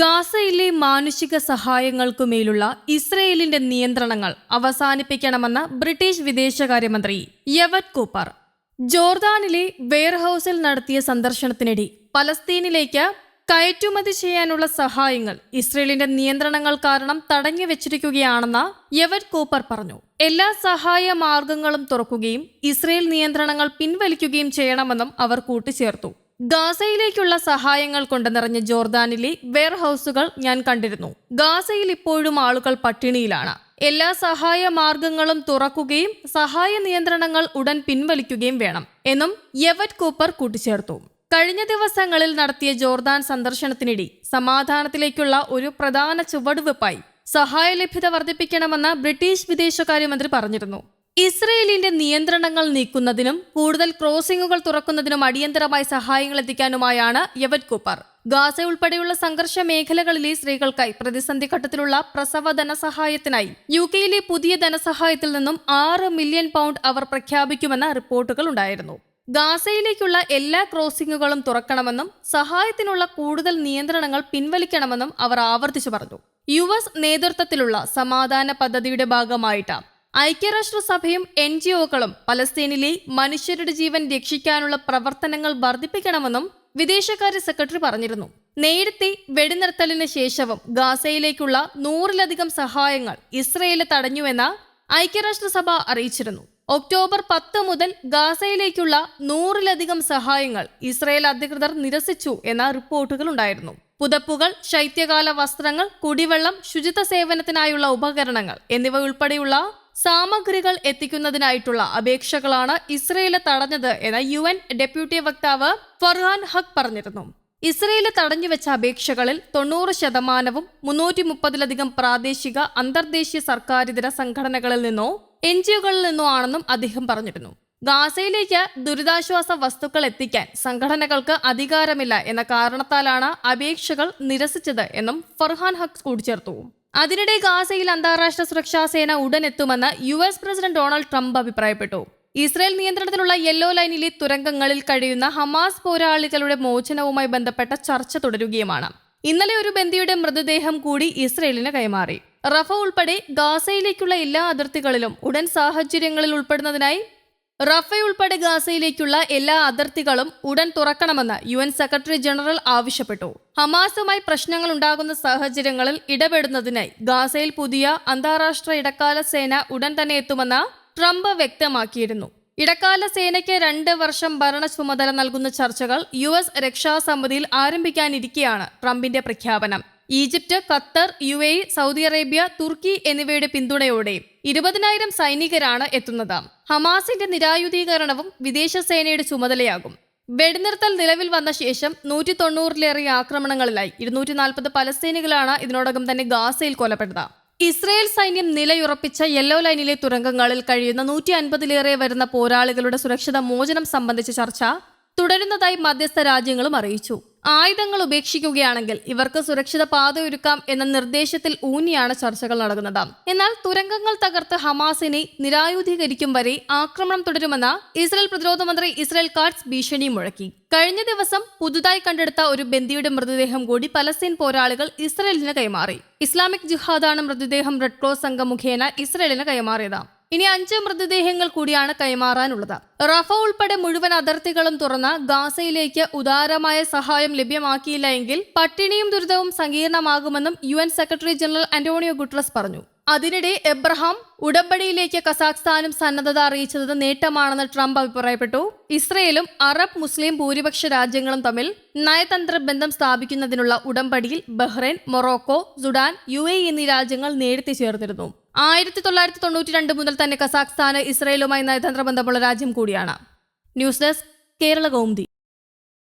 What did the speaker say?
ഗാസയിലെ മാനുഷിക സഹായങ്ങൾക്കുമേലുള്ള ഇസ്രയേലിന്റെ നിയന്ത്രണങ്ങൾ അവസാനിപ്പിക്കണമെന്ന് ബ്രിട്ടീഷ് വിദേശകാര്യമന്ത്രി യവത് കൂപ്പർ. ജോർദാനിലെ വെയർഹൌസിൽ നടത്തിയ സന്ദർശനത്തിനിടെ പലസ്തീനിലേക്ക് കയറ്റുമതി ചെയ്യാനുള്ള സഹായങ്ങൾ ഇസ്രയേലിന്റെ നിയന്ത്രണങ്ങൾ കാരണം തടഞ്ഞു വെച്ചിരിക്കുകയാണെന്ന് യവറ്റ് കൂപ്പർ പറഞ്ഞു. എല്ലാ സഹായ മാർഗങ്ങളും തുറക്കുകയും ഇസ്രയേൽ നിയന്ത്രണങ്ങൾ പിൻവലിക്കുകയും ചെയ്യണമെന്നും അവർ കൂട്ടിച്ചേർത്തു. ഗാസയിലേക്കുള്ള സഹായങ്ങൾ കൊണ്ട് നിറഞ്ഞ ജോർദാനിലെ വെയർഹൌസുകൾ ഞാൻ കണ്ടിരുന്നു. ഗാസയിൽ ഇപ്പോഴും ആളുകൾ പട്ടിണിയിലാണ്. എല്ലാ സഹായ മാർഗങ്ങളും തുറക്കുകയും സഹായ നിയന്ത്രണങ്ങൾ ഉടൻ പിൻവലിക്കുകയും വേണം എന്നും യവറ്റ് കൂപ്പർ കൂട്ടിച്ചേർത്തു. കഴിഞ്ഞ ദിവസങ്ങളിൽ നടത്തിയ ജോർദാൻ സന്ദർശനത്തിനിടെ സമാധാനത്തിലേക്കുള്ള ഒരു പ്രധാന ചുവടുവെപ്പായി സഹായ ലഭ്യത വർദ്ധിപ്പിക്കണമെന്ന് ബ്രിട്ടീഷ് വിദേശകാര്യമന്ത്രി പറഞ്ഞിരുന്നു. ഇസ്രയേലിന്റെ നിയന്ത്രണങ്ങൾ നീക്കുന്നതിനും കൂടുതൽ ക്രോസിംഗുകൾ തുറക്കുന്നതിനും അടിയന്തരമായി സഹായങ്ങൾ എത്തിക്കാനുമായാണ് യവറ്റ് കൂപ്പർ. ഗാസ ഉൾപ്പെടെയുള്ള സംഘർഷ മേഖലകളിലെ സ്ത്രീകൾക്കായി പ്രതിസന്ധി ഘട്ടത്തിലുള്ള പ്രസവ ധനസഹായത്തിനായി യു കെയിലെ പുതിയ ധനസഹായത്തിൽ നിന്നും ആറ് മില്യൺ പൗണ്ട് അവർ പ്രഖ്യാപിക്കുമെന്ന റിപ്പോർട്ടുകൾ ഉണ്ടായിരുന്നു. ഗാസയിലേക്കുള്ള എല്ലാ ക്രോസിംഗുകളും തുറക്കണമെന്നും സഹായത്തിനുള്ള കൂടുതൽ നിയന്ത്രണങ്ങൾ പിൻവലിക്കണമെന്നും അവർ ആവർത്തിച്ചു പറഞ്ഞു. യു എസ് നേതൃത്വത്തിലുള്ള സമാധാന പദ്ധതിയുടെ ഭാഗമായിട്ട് ഐക്യരാഷ്ട്രസഭയും എൻ ജി ഒകളും പലസ്തീനിലെ മനുഷ്യരുടെ ജീവൻ രക്ഷിക്കാനുള്ള പ്രവർത്തനങ്ങൾ വർദ്ധിപ്പിക്കണമെന്നും വിദേശകാര്യ സെക്രട്ടറി പറഞ്ഞിരുന്നു. നേരത്തെ വെടിനിർത്തലിന് ശേഷവും ഗാസയിലേക്കുള്ള നൂറിലധികം സഹായങ്ങൾ ഇസ്രയേൽ തടഞ്ഞുവെന്ന് ഐക്യരാഷ്ട്രസഭ അറിയിച്ചിരുന്നു. ഒക്ടോബർ പത്ത് മുതൽ ഗാസയിലേക്കുള്ള നൂറിലധികം സഹായങ്ങൾ ഇസ്രയേൽ അധികൃതർ നിരസിച്ചു എന്ന റിപ്പോർട്ടുകൾ ഉണ്ടായിരുന്നു. പുതപ്പുകൾ ശൈത്യകാല വസ്ത്രങ്ങൾ കുടിവെള്ളം ശുചിത്വ സേവനത്തിനായുള്ള ഉപകരണങ്ങൾ എന്നിവ ഉൾപ്പെടെയുള്ള സാമഗ്രികൾ എത്തിക്കുന്നതിനായിട്ടുള്ള അപേക്ഷകളാണ് ഇസ്രയേൽ തടഞ്ഞത് എന്ന് യു എൻ ഡെപ്യൂട്ടി വക്താവ് ഫർഹാൻ ഹക്ക് പറഞ്ഞിരുന്നു. ഇസ്രയേൽ തടഞ്ഞുവെച്ച അപേക്ഷകളിൽ തൊണ്ണൂറ് ശതമാനവും മുന്നൂറ്റി മുപ്പതിലധികം പ്രാദേശിക അന്തർദേശീയ സർക്കാരിതര സംഘടനകളിൽ നിന്നോ എൻ ജിഒകളിൽ നിന്നോ ആണെന്നും അദ്ദേഹം പറഞ്ഞിരുന്നു. ഗാസയിലേക്ക് ദുരിതാശ്വാസ വസ്തുക്കൾ എത്തിക്കാൻ സംഘടനകൾക്ക് അധികാരമില്ല എന്ന കാരണത്താലാണ് അപേക്ഷകൾ നിരസിച്ചത് എന്നും ഫർഹാൻ ഹക്ക് കൂട്ടിച്ചേർത്തു. അതിനിടെ ഗാസയിൽ അന്താരാഷ്ട്ര സുരക്ഷാ സേന ഉടൻ എത്തുമെന്ന് U S president Donald Trump അഭിപ്രായപ്പെട്ടു. ഇസ്രായേൽ നിയന്ത്രണത്തിലുള്ള യെല്ലോ ലൈനിലെ തുരങ്കങ്ങളിൽ കഴിയുന്ന ഹമാസ് പോരാളികളുടെ മോചനവുമായി ബന്ധപ്പെട്ട ചർച്ച തുടരുകയുമാണ്. ഇന്നലെ ഒരു ബന്ദിയുടെ മൃതദേഹം കൂടി ഇസ്രയേലിന് കൈമാറി. റഫ ഉൾപ്പെടെ ഗാസയിലേക്കുള്ള എല്ലാ അതിർത്തികളിലും ഉടൻ സാഹചര്യങ്ങളിൽ ഉൾപ്പെടുന്നതിനായി റഫ ഉൾപ്പെടെ ഗാസയിലേക്കുള്ള എല്ലാ അതിർത്തികളും ഉടൻ തുറക്കണമെന്ന് യു എൻ സെക്രട്ടറി ജനറൽ ആവശ്യപ്പെട്ടു. ഹമാസുമായി പ്രശ്നങ്ങൾ ഉണ്ടാകുന്ന സാഹചര്യങ്ങളിൽ ഇടപെടുന്നതിനായി ഗാസയിൽ പുതിയ അന്താരാഷ്ട്ര ഇടക്കാല സേന ഉടൻ തന്നെ എത്തുമെന്ന് ട്രംപ് വ്യക്തമാക്കിയിരുന്നു. ഇടക്കാല സേനയ്ക്ക് രണ്ട് വർഷം ഭരണ ചുമതല നൽകുന്ന ചർച്ചകൾ യു എസ് രക്ഷാസമിതിയിൽ ആരംഭിക്കാനിരിക്കെയാണ് ട്രംപിന്റെ പ്രഖ്യാപനം. Egypt Qatar U A Saudi Arabia Turkey എന്നിവയുടെ പിന്തുണയോടെ ഇരുപതിനായിരം സൈനികരാണ് എത്തുന്നത്. ഹമാസിന്റെ നിരായുധീകരണവും വിദേശ സേനയുടെ ചുമതലയാകും. വെടിനിർത്തൽ നിലവിൽ വന്ന ശേഷം നൂറ്റി തൊണ്ണൂറിലേറെ ആക്രമണങ്ങളിലായി. ഇരുന്നൂറ്റി നാൽപ്പത് പലസ്തീനികളാണ് ഇതിനോടകം തന്നെ ഗാസയിൽ കൊലപ്പെട്ടത് ഇസ്രയേൽ സൈന്യം നിലയുറപ്പിച്ച യെല്ലോ ലൈനിലെ തുരങ്കങ്ങളിൽ കഴിയുന്ന നൂറ്റി അൻപതിലേറെ വരുന്ന പോരാളികളുടെ സുരക്ഷിത മോചനം സംബന്ധിച്ച ചർച്ച തുടരുന്നതായി മധ്യസ്ഥ രാജ്യങ്ങളും അറിയിച്ചു. ആയുധങ്ങൾ ഉപേക്ഷിക്കുകയാണെങ്കിൽ ഇവർക്ക് സുരക്ഷിത പാത ഒരുക്കാം എന്ന നിർദ്ദേശത്തിൽ ഊന്നിയാണ് ചർച്ചകൾ നടക്കുന്നത്. എന്നാൽ തുരങ്കങ്ങൾ തകർത്ത് ഹമാസിനെ നിരായുധീകരിക്കും വരെ ആക്രമണം തുടരുമെന്ന ഇസ്രായേൽ പ്രതിരോധ മന്ത്രി ഇസ്രായേൽ കാർഡ്സ് ഭീഷണി മുഴക്കി. കഴിഞ്ഞ ദിവസം പുതുതായി കണ്ടെടുത്ത ഒരു ബന്ദിയുടെ മൃതദേഹം കൂടി പലസ്തീൻ പോരാളികൾ ഇസ്രയേലിന് കൈമാറി. ഇസ്ലാമിക് ജിഹാദാണ് മൃതദേഹം റെഡ് ക്രോസ് സംഘം മുഖേന ഇസ്രയേലിന് കൈമാറിയത്. ഇനി അഞ്ച് മൃതദേഹങ്ങൾ കൂടിയാണ് കൈമാറാനുള്ളത്. റഫ ഉൾപ്പെടെ മുഴുവൻ അതിർത്തികളും തുറന്ന് ഗാസയിലേക്ക് ഉദാരമായ സഹായം ലഭ്യമാക്കിയില്ല എങ്കിൽ പട്ടിണിയും ദുരിതവും സങ്കീർണമാകുമെന്നും U N secretary general Antonio Guterres പറഞ്ഞു. അതിനിടെ എബ്രഹാം ഉടമ്പടിയിലേക്ക് കസാഖ്സ്ഥാനും സന്നദ്ധത അറിയിച്ചത് നേട്ടമാണെന്ന് ട്രംപ് അഭിപ്രായപ്പെട്ടു. ഇസ്രയേലും അറബ് മുസ്ലിം ഭൂരിപക്ഷ രാജ്യങ്ങളും തമ്മിൽ നയതന്ത്ര ബന്ധം സ്ഥാപിക്കുന്നതിനുള്ള ഉടമ്പടിയിൽ ബഹ്റൈൻ മൊറോക്കോ സുഡാൻ യു എന്നീ രാജ്യങ്ങൾ നേരത്തെ ചേർന്നിരുന്നു ആയിരത്തി തൊള്ളായിരത്തി തൊണ്ണൂറ്റി രണ്ട് മുതൽ തന്നെ കസാഖ്സ്ഥാന് ഇസ്രയേലുമായി നയതന്ത്ര ബന്ധമുള്ള രാജ്യം കൂടിയാണ്. News desk Kerala Kaumudi.